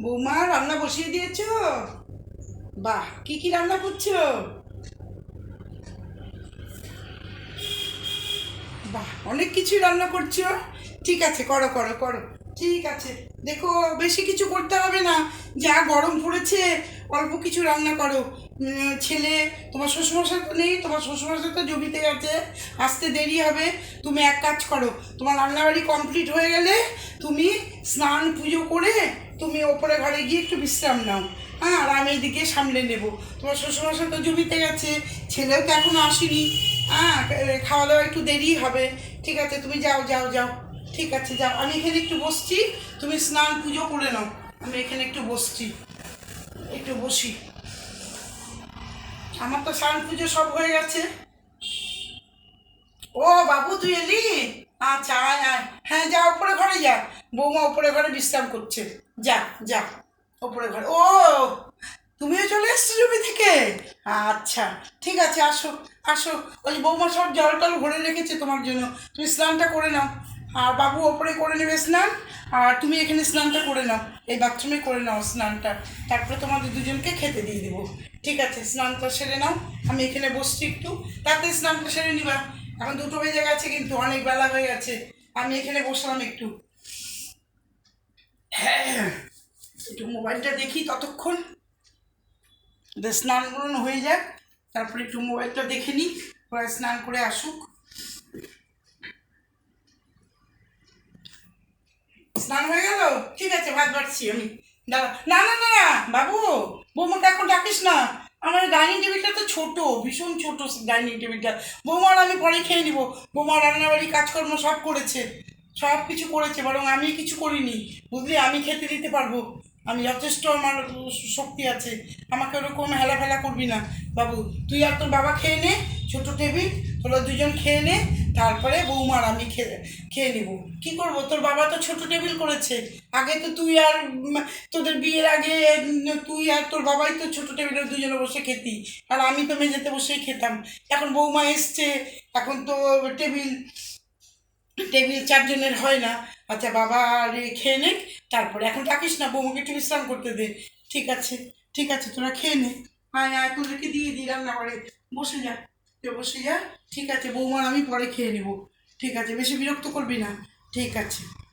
বৌমা, রান্না বসিয়ে দিয়েছ? বাহ, কি কি রান্না করছ? বাহ, অনেক কিছু রান্না করছ। ঠিক আছে, করো করো করো। ঠিক আছে। দেখো, বেশি কিছু করতে হবে না। যা গরম পড়েছে, অল্প কিছু রান্না করো। ছেলে, তোমার শ্বশুরমশাই তো নেই, তোমার শ্বশুরমশাই তো জমিতে গেছে আসতে দেরি হবে, তুমি এক কাজ করো, তোমার রান্নাবাড়ি কমপ্লিট হয়ে গেলে তুমি স্নান পুজো করে তুমি ওপরে ঘরে গিয়ে একটু বিশ্রাম নাও। হ্যাঁ আর আমি এদিকে সামলে নেব। তোমার শ্বশুরমশাই তো জমিতে গেছে, ছেলেও তো এখনও আসেনি। হ্যাঁ খাওয়া দাওয়া একটু দেরি হবে। ঠিক আছে, তুমি যাও যাও যাও। ঠিক আছে, যাও। আমি এখানে একটু বসছি, তুমি স্নান পুজো করে নাও। আমি এখানে একটু বসছি। একটু বসি। আমার তো স্নান পুজো সব হয়ে গেছে। ও বাবু, তুই এলি? আচ্ছা আয় আয়। হ্যাঁ যা ওপরে ঘরে যা। বৌমা ওপরে ঘরে বিশ্রাম করছে। যা যা ওপরে ঘরে। ও, তুমিও চলে এসছো জমি থেকে? আচ্ছা ঠিক আছে, আসো আসো। ওই বৌমা সব জল টল ভরে রেখেছে তোমার জন্য। তুমি স্নানটা করে নাও। আর বাবু ওপরে করে নেবে স্নান, আর তুমি এখানে স্নানটা করে নাও। এই বাথরুমে করে নাও স্নানটা। তারপরে তোমাদের দুজনকে খেতে দিয়ে দেবো। ঠিক আছে স্নানটা সেরে নাও, আমি এখানে বসছি একটু। তাতে স্নানটা সেরে নিবা। এখন দুটো বেজে গেছে, কিন্তু অনেক বেলা হয়ে গেছে। আমি এখানে বসলাম একটু। হ্যাঁ একটু মোবাইলটা দেখি ততক্ষণ। স্নান স্নানগুলো হয়ে যাক, তারপরে একটু মোবাইলটা দেখে নিই, ওরা স্নান করে আসুক। স্নান হয়ে গেল? ঠিক আছে, ভাত বাড়ছি আমি। না না না না বাবু, বৌমাকে এখন ডাকিস না। আমার ডাইনিং টেবিলটা তো ছোট, ভীষণ ছোট ডাইনিং টেবিলটা। বৌমার আমি পরে খেয়ে নিব। বৌমা রান্নাবাড়ি, কাজকর্ম সব করেছে। সব কিছু করেছে, বরং আমি কিছু করিনি। বুঝলি, আমি খেতে দিতে পারব। আমি যথেষ্ট আমার শক্তি আছে। আমাকে ওরকম হেলা ফেলা করবি না। বাবু, তুই আর তোর বাবা খেয়ে নে, ছোটো টেবিল তোরা দুজন খেয়ে নে, তারপরে বৌমার আমি খেয়ে খেয়ে নেব। কী করব? তোর বাবা তো ছোট টেবিল করেছে। আগে তো তুই আর তোদের বিয়ের আগে তুই আর তোর বাবাই তো ছোট টেবিলে দুজনে বসে খেতি। আর আমি তো মেঝেতে বসেই খেতাম। এখন বৌমা এসছে, এখন তো টেবিল টেবিল চারজনের হয় না। আচ্ছা বাবা আর খেয়ে নে তারপরে এখন ডাকিস না, বৌমাকে একটু বিশ্রাম করতে দে। ঠিক আছে ঠিক আছে, তোরা খেয়ে নে। আয় তোদেরকে দিয়ে দিই রান্না করে বসে যা। তুই বসে যা, ঠিক আছে, বৌমার আমি পরে খেয়ে নেব। ঠিক আছে, বেশি বিরক্ত করবি না। ঠিক আছে।